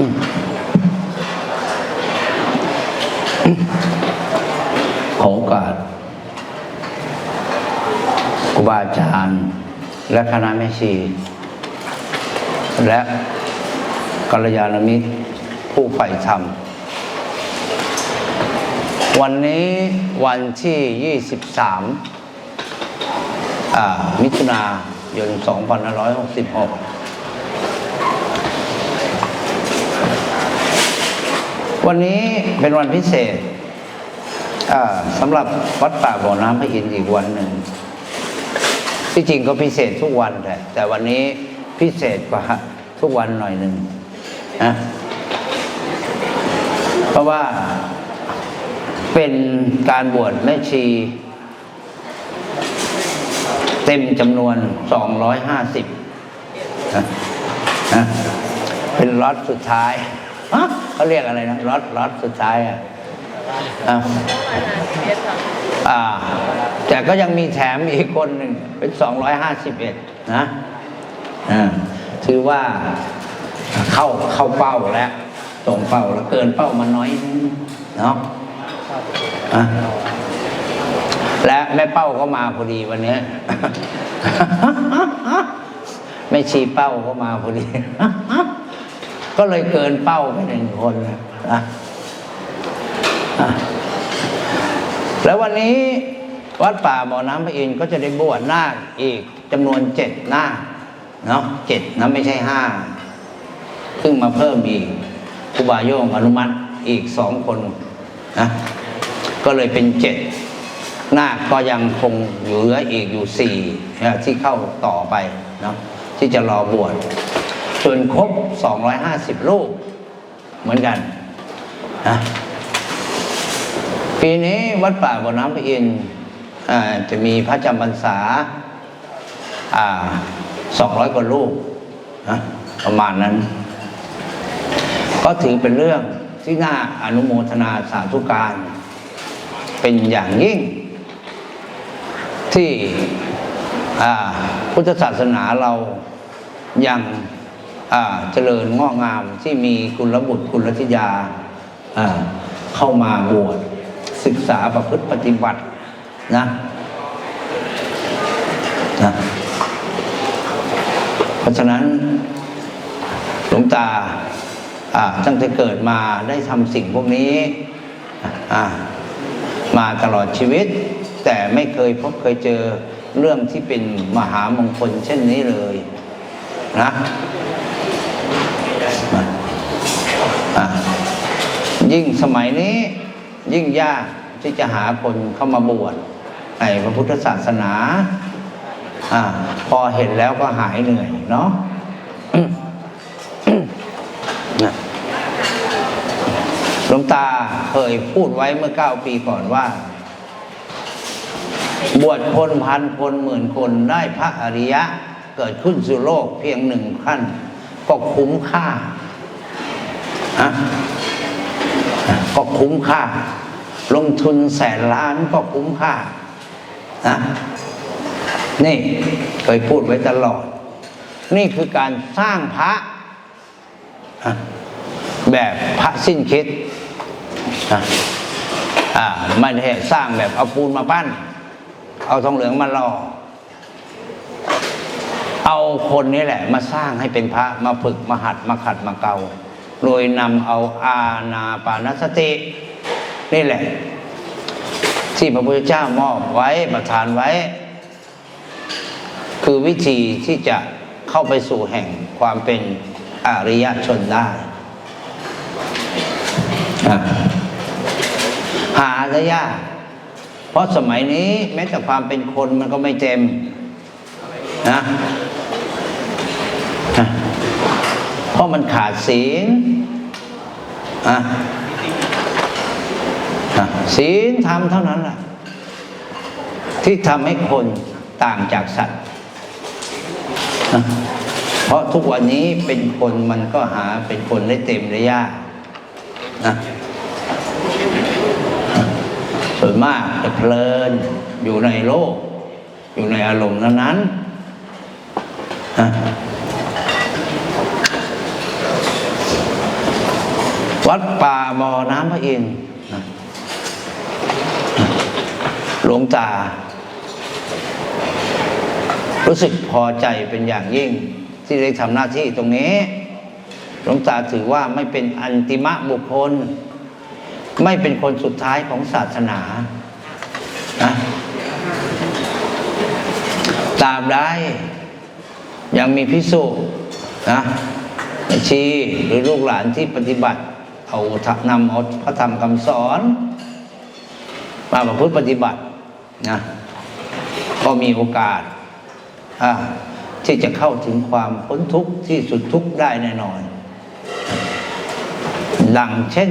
ขอโอกาสครูบาอาจารย์ และคณะแม่ชี และกัลยาณมิตรผู้ใฝ่ธรรม วันนี้วันที่ 23มิถุนายน 2566 วันนี้เป็นวันพิเศษสำหรับวัดป่าบ่อน้ำพระอินทร์อีกวันหนึ่ง ที่จริงก็พิเศษทุกวันแต่แต่วันนี้พิเศษกว่าทุกวันหน่อยหนึ่งนะเพราะว่าเป็นการบวชแม่ชี เต็มจำนวน250นะนะเป็นล็อตสุดท้ายฮะ เขาเรียกอะไรนะล็อตล็อตสุดท้ายอะอะอ่า แต่ก็ยังมีแถมอีกคนหนึ่งเป็นสองร้อยห้าสิบเอ็ดนะอ่าถือว่าเข้าเข้าเป้าแล้วตรงเป้าแล้วเกินเป้ามาน้อยนึงเนาะอะและแม่เป้าก็มาพอดีวันเนี้ยแม่ชีเป้าก็มาพอดี ก็เลยเกินเป้าไปหนึ่งคนนะอะอะแล้ววันนี้วัดป่าบ่อน้ำพระอินทร์ก็จะได้บวชนาคอีกจำนวนเจ็ดนาคเนาะเจ็ดนะไม่ใช่ห้าเพิ่งมาเพิ่มอีกครูบาโยงอนุมัติอีกสองคนนะก็เลยเป็นเจ็ดนาคก็ยังคงอยู่เหลืออีกอยู่สี่ที่เข้าต่อไปเนาะที่จะรอบวช จนครบสองร้อยห้าสิบรูป เหมือนกันนะปีนี้วัดป่าบ่อน้ำพระอินทร์อ่าจะมีพระจำพรรษาสองร้อยกว่ารูปนะประมาณนั้น ก็ถือเป็นเรื่องที่น่าอนุโมทนาสาธุการ เป็นอย่างยิ่ง ที่อ่าพุทธศาสนาเรายังอ่า เจริญงอกงามที่มีคุณระบุตรคุณรัตยาอ่าเข้ามาบวชศึกษาประพฤติปฏิบัตินะนะเพราะฉะนั้นหลวงตาตั้งแต่เกิดมาได้ทำสิ่งพวกนี้มาตลอดชีวิต แต่ไม่เคยพบเคยเจอเรื่องที่เป็นมหามงคลเช่นนี้เลยนะมาอ่า ยิ่งสมัยนี้ยิ่งยากที่จะหาคนเข้ามาบวชในพระพุทธศาสนาอาพอเห็นแล้วก็หายเหนื่อยเนาะนะหลวงตาเคยพูดไว้เมื่อเก้าปีก่อนว่า บวชคนพันคนหมื่นคนได้พระอริยะ เกิดขึ้นสู่โลกเพียงหนึ่งขั้น ก็คุ้มค่าอะ ก็คุ้มค่า ลงทุนแสนล้านก็คุ้มค่านะนี่เคยพูดไว้ตลอด นี่คือการสร้างพระแบบพระสิ้นคิดอ่าไม่ได้สร้างแบบเอาปูนมาปั้น เอาทองเหลืองมาหล่อเอาคนนี้แหละ มาสร้างให้เป็นพระมาฝึกมาหัดมาขัดมาเกา โดยนำเอาอาณาปานสติ นี่แหละ ที่พระพุทธเจ้ามอบไว้ประทานไว้ คือวิธีที่จะเข้าไปสู่แห่งความเป็นอริยชนได้หาได้ยากเพราะสมัยนี้แม้แต่ความเป็นคนมันก็ไม่เต็มนะ เพ ราะมันขาดศีลอะศีลธรรมเท่านั้นแหละที่ทำให้คนต่างจากสัตว์ เพราะทุกวันนี้เป็นคนมันก็หาเป็นคนได้เต็มได้ยากนะส่วนมากจะเพลินอยู่ในโลก อยู่ในอารมณ์นั้นๆนะ วัดป่าบ่อน้ำพระอินทร์หลวงตา รู้สึกพอใจเป็นอย่างยิ่ง ที่ได้ทำหน้าที่ตรงนี้ หลวงตาถือว่าไม่เป็นอันติมะบุคคล ไม่เป็นคนสุดท้ายของศาสนานะตาบใดยังมีพิสุนะชีหรือลูกหลานที่ปฏิบัติ เอานำเอาพระธรรมคำสอนมาประพฤติปฏิบัตินะก็มีโอกาสที่จะเข้าถึงความพ้นทุกข์ที่สุดทุกข์ได้แน่นอนดังเช่น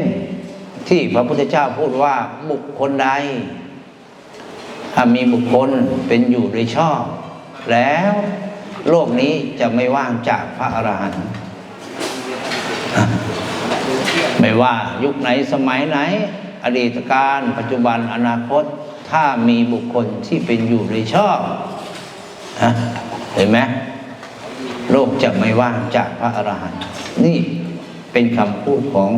ที่พระพุทธเจ้าพูดว่าบุคคลใดถ้ามีบุคคลเป็นอยู่โดยชอบ แล้วโลกนี้จะไม่ว่างจากพระอรหันต์ ไม่ว่ายุคไหนสมัยไหน อดีตการปัจจุบันอนาคต ถ้ามีบุคคลที่เป็นอยู่โดยชอบอะเห็นไหมโลกจะไม่ว่างจากพระอรหันต์นี่เป็นคำพูดของ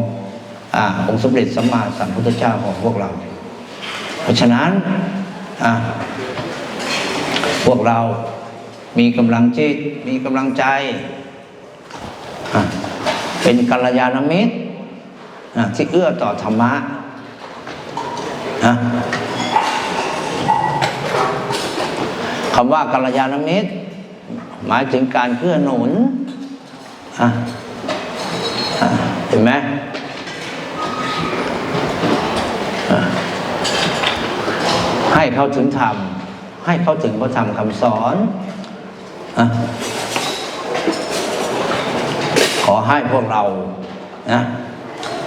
อองค์สมเด็จสัมมาสัมพุทธเจ้าของพวกเรา เพราะฉะนั้นพวกเรามีกำลังจิตมีกำลังใจ เป็นกัลยาณมิตร ที่เอื้อต่อธรรมะอะคำว่ากัลยาณมิตร หมายถึงการเกื้อหนุนเห็นไหมให้เขาถึงธรรม ให้เขาถึงพระธรรมคำสอนอขอให้พวกเรานะ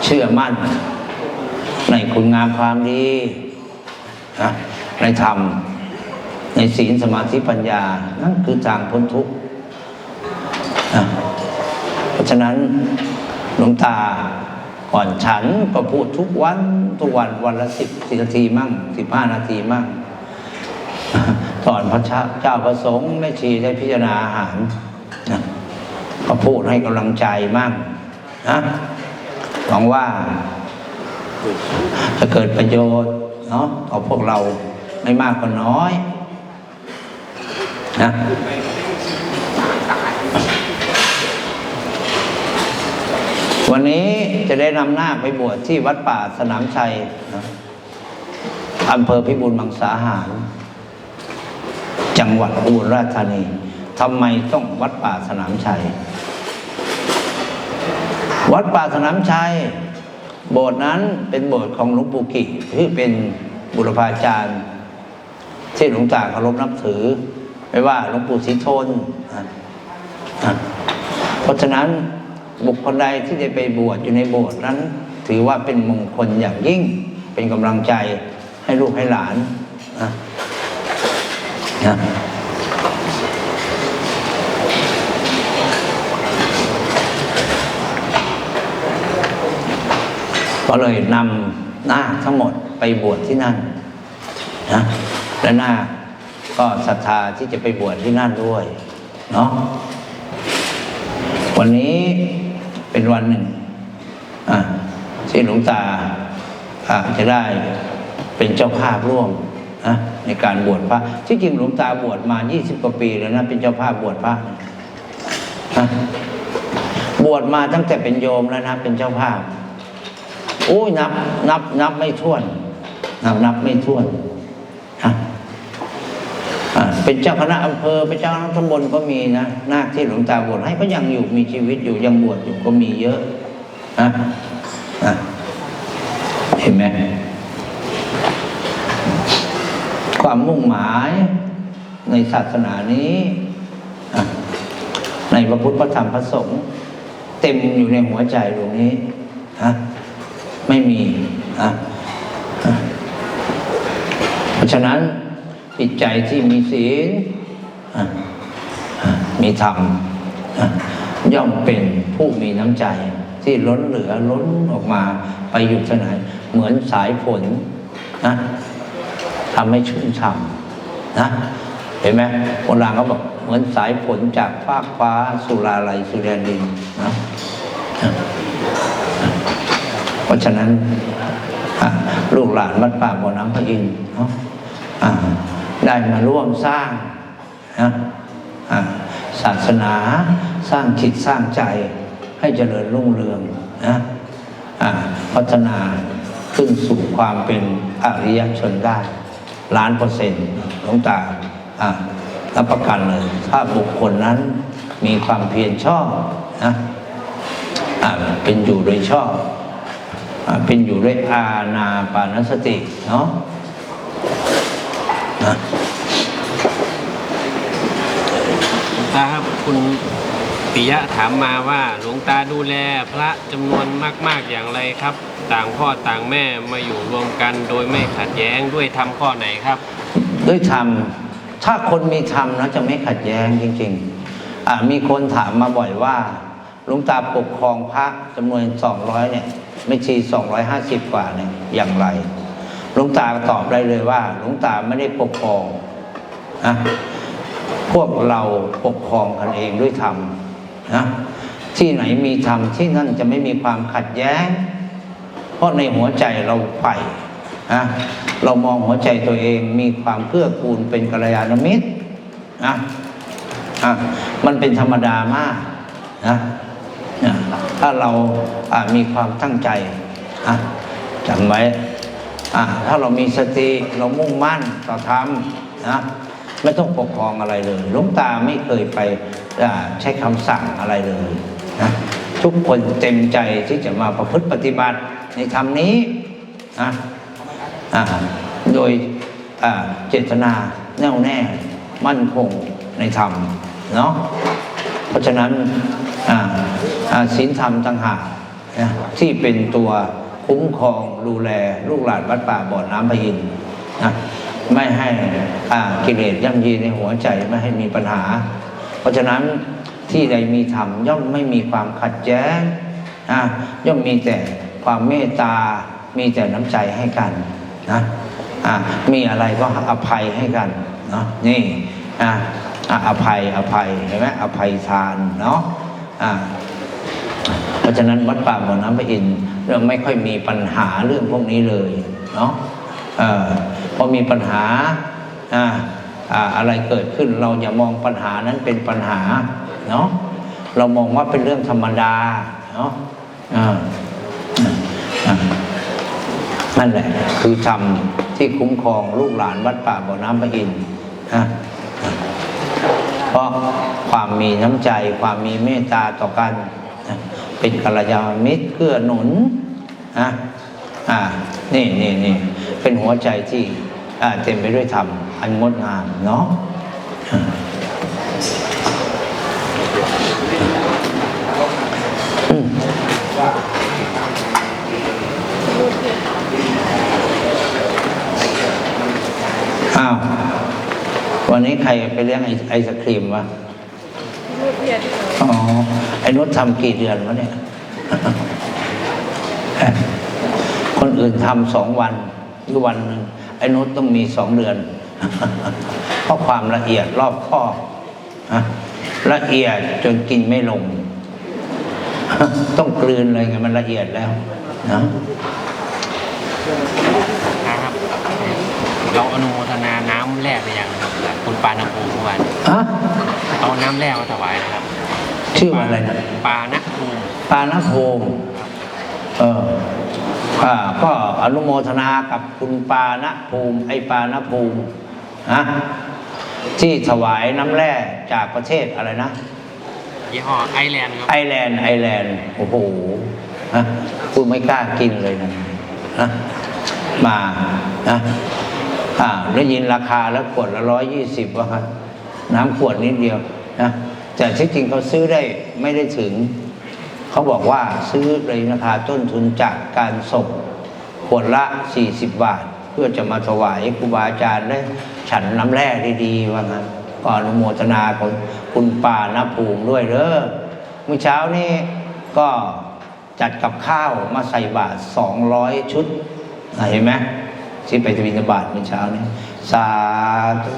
เชื่อมั่น ในคุณงามความดีนะในธรรม ในศีลสมาธิปัญญา นั่นคือทางพ้นทุกข์นะเพราะฉะนั้นหลวงตาก่อนฉันก็พูดทุกวันทุกวันวันละสิบสินาทีมั่งสิบห้านาทีมั่งตอนพระเจ้าประสงค์แม่ชีได้พิจารณาอาหารนะก็พูดให้กำลังใจมั่งนะ หวังว่าจะเกิดประโยชน์เนาะต่อพวกเราไม่มากก็น้อยนะวันนี้จะได้นำหน้าไปบวชที่วัดป่าสนามชัยนะอำเภอพิบูลมังสาหาร จังหวัดอุบลราชธานีทำไมต้องวัดป่าสนามชัย วัดป่าสนามชัย โบสถ์นั้นเป็นโบสถ์ของหลวงปู่กิที่เป็นบุรพาจารย์ ที่หลวงตาเคารพนับถือ ไม่ว่าหลวงปู่ศรีทนเพราะฉะนั้นบุคคลใดที่ได้ไปบวชอยู่ในโบสถ์นั้น ถือว่าเป็นมงคลอย่างยิ่งเป็นกำลังใจให้ลูกให้หลานนะนะ ก็เลยนำหน้าคทั้งหมดไปบวชที่นั่นนะและหน้าคก็ศรัทธาที่จะไปบวชที่นั่นด้วยเนาะวันนี้เป็นวันหนึ่งอะที่หลวงตาอาจะได้เป็นเจ้าภาพร่วมนะในการบวชพระ ที่จริงหลวงตาบวชมา 20 กว่าปีแล้วนะเป็นเจ้าภาพบวชพระบวชมาตั้งแต่เป็นโยมแล้วนะเป็นเจ้าภาพ โอ้ยนับ นับ นับไม่ถ้วนนับนับไม่ถ้วนอะเป็นเจ้าคณะอำเภอเป็นเจ้าคณะตำบลก็มีนะนาคที่หลวงตาบวชให้ก็ยังอยู่มีชีวิตอยู่ยังบวชอยู่ก็มีเยอะนะเห็นไหมความมุ่งหมายในศาสนานี้ ในพระพุทธพระธรรมพระสงฆ์เต็มอยู่ในหัวใจดวงนี้ฮะ ไม่มีอะเพราะฉะนั้นจิตใจที่มีศีลมีธรรมย่อมเป็นผู้มีน้ำใจที่ล้นเหลือล้นออกมาไปอยู่ที่ไหนเหมือนสายฝนนะทำให้ชุ่มฉ่ำนะเห็นไหมโบราณเขาบอกเหมือนสายฝนจากฟากฟ้าสุราลัยสุแดนดินนะ พราะฉะนั้นลูกหลานวัดป่าบ่อน้ำพระอินทร์เนาะได้มาร่วมสร้างนะศาสนาสร้างจิตสร้างใจให้เจริญรุ่งเรืองนะพัฒนาขึ้นสู่ความเป็นอริยชนได้ล้านเปอร์เซ็นต์หลวงตาอะรับประกันเลย ถ้าบุคคลนั้นมีความเพียรชอบนะอะเป็นอยู่โดยชอบ เป็นอยู่ด้วยอาณาปานสติเนาะนะตาครับคุณปิยะถามมาว่าหลวงตาดูแลพระจำนวนมาก ๆอย่างไรครับ ต่างพ่อต่างแม่มาอยู่รวมกันโดยไม่ขัดแย้งด้วยทำข้อไหนครับ ด้วยธรรมถ้าคนมีธรรมนะจะไม่ขัดแย้งจริงๆอ่ามีคนถามมาบ่อยว่าหลวงตาปกครองพระจำนวนสองร้อยเนี่ย ไม่ชีสองร้อยห้าสิบกว่าเนี่ยอย่างไรหลวงตาตอบได้เลยว่าหลวงตาไม่ได้ปกครองนะพวกเราปกครองกันเองด้วยธรรมนะที่ไหนมีธรรมที่นั่นจะไม่มีความขัดแย้ง เพราะในหัวใจเราใฝ่นะเรามองหัวใจตัวเองมีความเพื่อกูลเป็นกัลยาณมิตรนะอะมันเป็นธรรมดามากนะ ถ้าเรามีความตั้งใจจำไว้ถ้าเรามีสติเรามุ่งมั่นต่อธรรมนะไม่ต้องปกครองอะไรเลยลวงตาไม่เคยไปใช้คำสั่งอะไรเลยนะทุกคนเต็มใจที่จะมาประพฤติปฏิบัติในธรรมนี้นะโดยเจตนาแน่วแน่มั่นคงในธรรมเนาะเพราะฉะนั้น ศีลธรรมต่างหากนะที่เป็นตัวคุ้มครองดูแลลูกหลานวัดป่าบ่อน้ำพระอินนะไม่ให้อากิเลสย่ำยีในหัวใจไม่ให้มีปัญหา เพราะฉะนั้นที่ใดมีธรรมย่อมไม่มีความขัดแย้งนะย่อมมีแต่ความเมตตา มีแต่น้ำใจให้กันนะมีอะไรก็อภัยให้กันเนาะนี่อ่าอะอภัยอภัยเห็นไหมอภัยทานเนาะอ่า เพราะฉะนั้นวัดป่าบ่อน้ำพระอินทร์เราไม่ค่อยมีปัญหาเรื่องพวกนี้เลยเนาะเอ่อพอมีปัญหาอ่าอ่าอะไรเกิดขึ้นเราอย่ามองปัญหานั้นเป็นปัญหาเนาะเรามองว่าเป็นเรื่องธรรมดาเนาะนั่นแหละคือธรรมที่คุ้มครองลูกหลานวัดป่าบ่อน้ำพระอินทร์นะเพราะความมีน้ำใจความมีเมตตาต่อกัน เป็นกัลยาณมิตรเกื้อหนุนนะอ่านี่นี่นี่เป็นหัวใจที่อ่าเต็มไปด้วยธรรมอันงดงามเนาะอ้าว วันนี้ใครไปเลี้ยงไอไอศครีมวะ อ๋อไอ้นุชทำกี่เดือนวะเนี่ย คนอื่นทำสองวันหรือวันหนึ่งไอ้นุชต้องมีสองเดือน เพราะความละเอียดรอบคอบฮะละเอียดจนกินไม่ลง ต้องกลืนเลยไงมันละเอียดแล้วนะนะครับเราอนุโมทนาน้ำแรกไปยังครับคุณปานาภูมิเมื่อวานฮะเอาน้ำแรกมาถวายนะครับ ชื่อว่าอะไรนะปานะภูมิปานะโพมเอออ่าก็อนุโมทนากับคุณปานะภูมิ ไอปานะภูมินะที่ถวายน้ำแร่จากประเทศอะไรนะยี่ห้อไอแลนด์ครับไอแลนด์ไอแลนด์โอ้โหนะกูไม่กล้ากินเลยนะนะมานะอ่าได้ยินราคาแล้วขวดละร้อยยี่สิบว่าครับน้ำขวดนิดเดียวนะ แต่ที่จริงเขาซื้อได้ไม่ได้ถึง เขาบอกว่าซื้อในราคาต้นทุนจากการส่งขวดละ 40 บาท เพื่อจะมาถวายครูบาอาจารย์ได้ฉันน้ำแร่ดีๆว่างั้นก็อนุโมทนาของคุณป่านภูมิด้วยเด้อเมื่อเช้านี้ก็จัดกับข้าวมาใส่บาตร200ชุด เห็นไหมที่ไปบิณฑบาตเมื่อเช้านี้สาธุ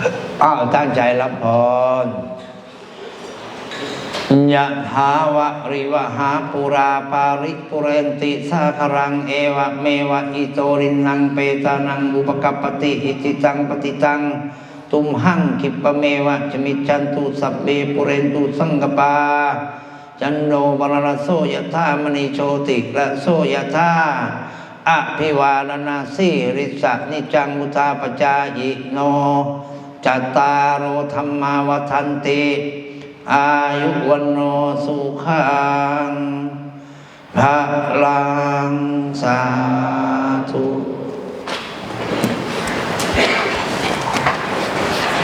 อ้าอ้าวตั้งใจรับพรยะถาวะริวหาปุราปาริปุเรนติสาครังเอวะเมวะอิโตรินังเปตานังอุปกัปติอิจิตังปฏิตัง ตุมหังคิปะเมวะจมิจันตุสัพเบปุเรนตุสังกปา จันโนบรณโสยธามณีโชติและโสยธาอภิวาลนาสีริสะนิจังมุทาปจายิโน จัตตารโอธรรมาวทันติ อายุวันโนสุขังพระลังสาธุ